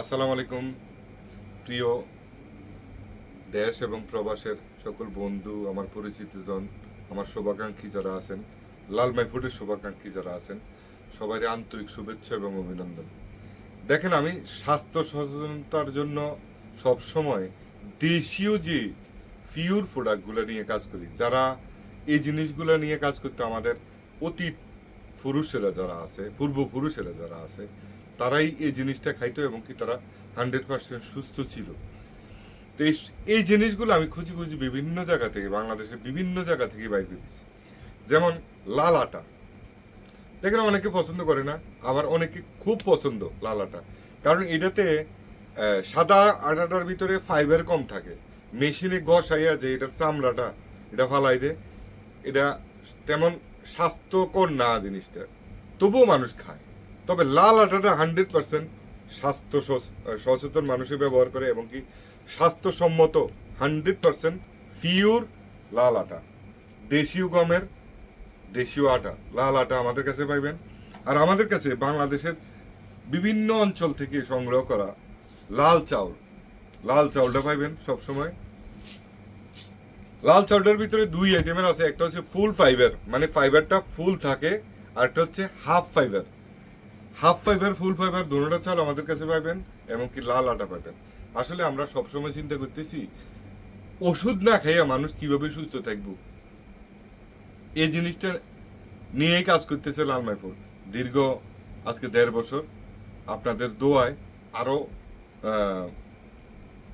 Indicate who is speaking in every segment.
Speaker 1: আসসালামু আলাইকুম, প্রিয় দেশ এবং প্রবাসের সকল বন্ধু, আমার পরিচিতজন আমার শুভাকাঙ্ক্ষী যারা আছেন, লাল মাইফুডের শুভাকাঙ্ক্ষী যারা আছেন সবাই আন্তরিক শুভেচ্ছা এবং অভিনন্দন। দেখেন, আমি স্বাস্থ্য সচেতনতার জন্য সব সময় দেশীয় যে পিওর প্রোডাক্টগুলো নিয়ে কাজ করি, যারা এই জিনিসগুলো নিয়ে কাজ করতে আমাদের অতীত পুরুষেরা যারা আছে, পূর্বপুরুষেরা যারা আছে তারাই এই জিনিসটা খাইতো এবং কি তারা হান্ড্রেড পার্সেন্ট সুস্থ ছিল। তো এই- জিনিসগুলো আমি খুঁজি খুঁজি বিভিন্ন জায়গা থেকে, বাংলাদেশের বিভিন্ন জায়গা থেকে বাইর করতেছি যেমন লাল আটা। দেখেন অনেকে পছন্দ করে না, আবার অনেকে খুব পছন্দ লাল আটা। কারণ এটাতে সাদা আটাটার ভিতরে ফাইবার কম থাকে। মেশিনে গসাইয়া যে এটার চামড়াটা, এটা ফালাই দে, এটা তেমন স্বাস্থ্যকর না জিনিসটা। তবুও মানুষ খায়। তবে লাল আটাটা হান্ড্রেড পার্সেন্ট স্বাস্থ্য সচ- সচেতন মানুষে ব্যবহার করে এবং কি স্বাস্থ্যসম্মত হান্ড্রেড পার্সেন্ট পিওর লাল আটা। দেশীয় গমের দেশীয় আটা, লাল আটা আমাদের কাছে পাইবেন। আর আমাদের কাছে বাংলাদেশের বিভিন্ন অঞ্চল থেকে সংগ্রহ করা লাল চাউল, লাল চাউলটা পাইবেন সবসময়। লাল চাউলটার ভিতরে দুই আইটেমের আছে, একটা হচ্ছে ফুল ফাইবার মানে ফাইবারটা ফুল থাকে, আর একটা হচ্ছে half fibre half fibre full fibre দুটোটা চাল আমাদের কাছে পাইবেন এমনকি লাল আটা পাবেন। আসলে আমরা সবসময় চিন্তা করতেছি ওষুধ না খাইয়া মানুষ কীভাবে সুস্থ থাকব? এই জিনিসটা নিয়েই কাজ করতেছে লাল মাইফুল দীর্ঘ আজকে দেড় বছর আপনাদের দোয়ায় আরও আহ,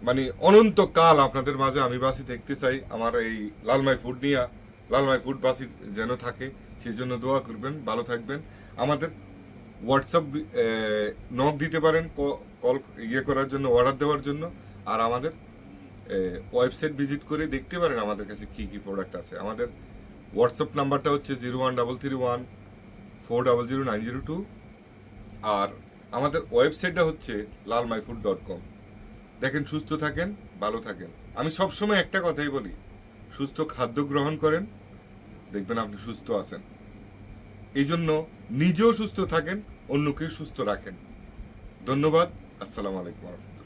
Speaker 1: মানে অনন্ত কাল আপনাদের মাঝে আমি বাসি দেখতে চাই আমার এই লালমাই ফুড নিয়ে লালমাই ফুড বাসি যেন থাকে সেই জন্য দোয়া করবেন ভালো থাকবেন। আমাদের হোয়াটসঅ্যাপ নক দিতে পারেন কল ইয়ে করার জন্য অর্ডার দেওয়ার জন্য, আর আমাদের ওয়েবসাইট ভিজিট করে দেখতে পারেন আমাদের কাছে কি কি প্রোডাক্ট আছে। আমাদের হোয়াটসঅ্যাপ নাম্বারটা হচ্ছে zero one double three one four double zero nine zero two আর আমাদের ওয়েবসাইটটা হচ্ছে লালমাইফুড ডট কম। দেখেন, সুস্থ থাকেন, ভালো থাকেন। আমি সবসময় একটা কথাই বলি, সুস্থ খাদ্য গ্রহণ করেন, দেখবেন আপনি সুস্থ আছেন। এই জন্য নিজেও সুস্থ থাকেন অন্যকে সুস্থ রাখেন। ধন্যবাদ আসসালামু আলাইকুম।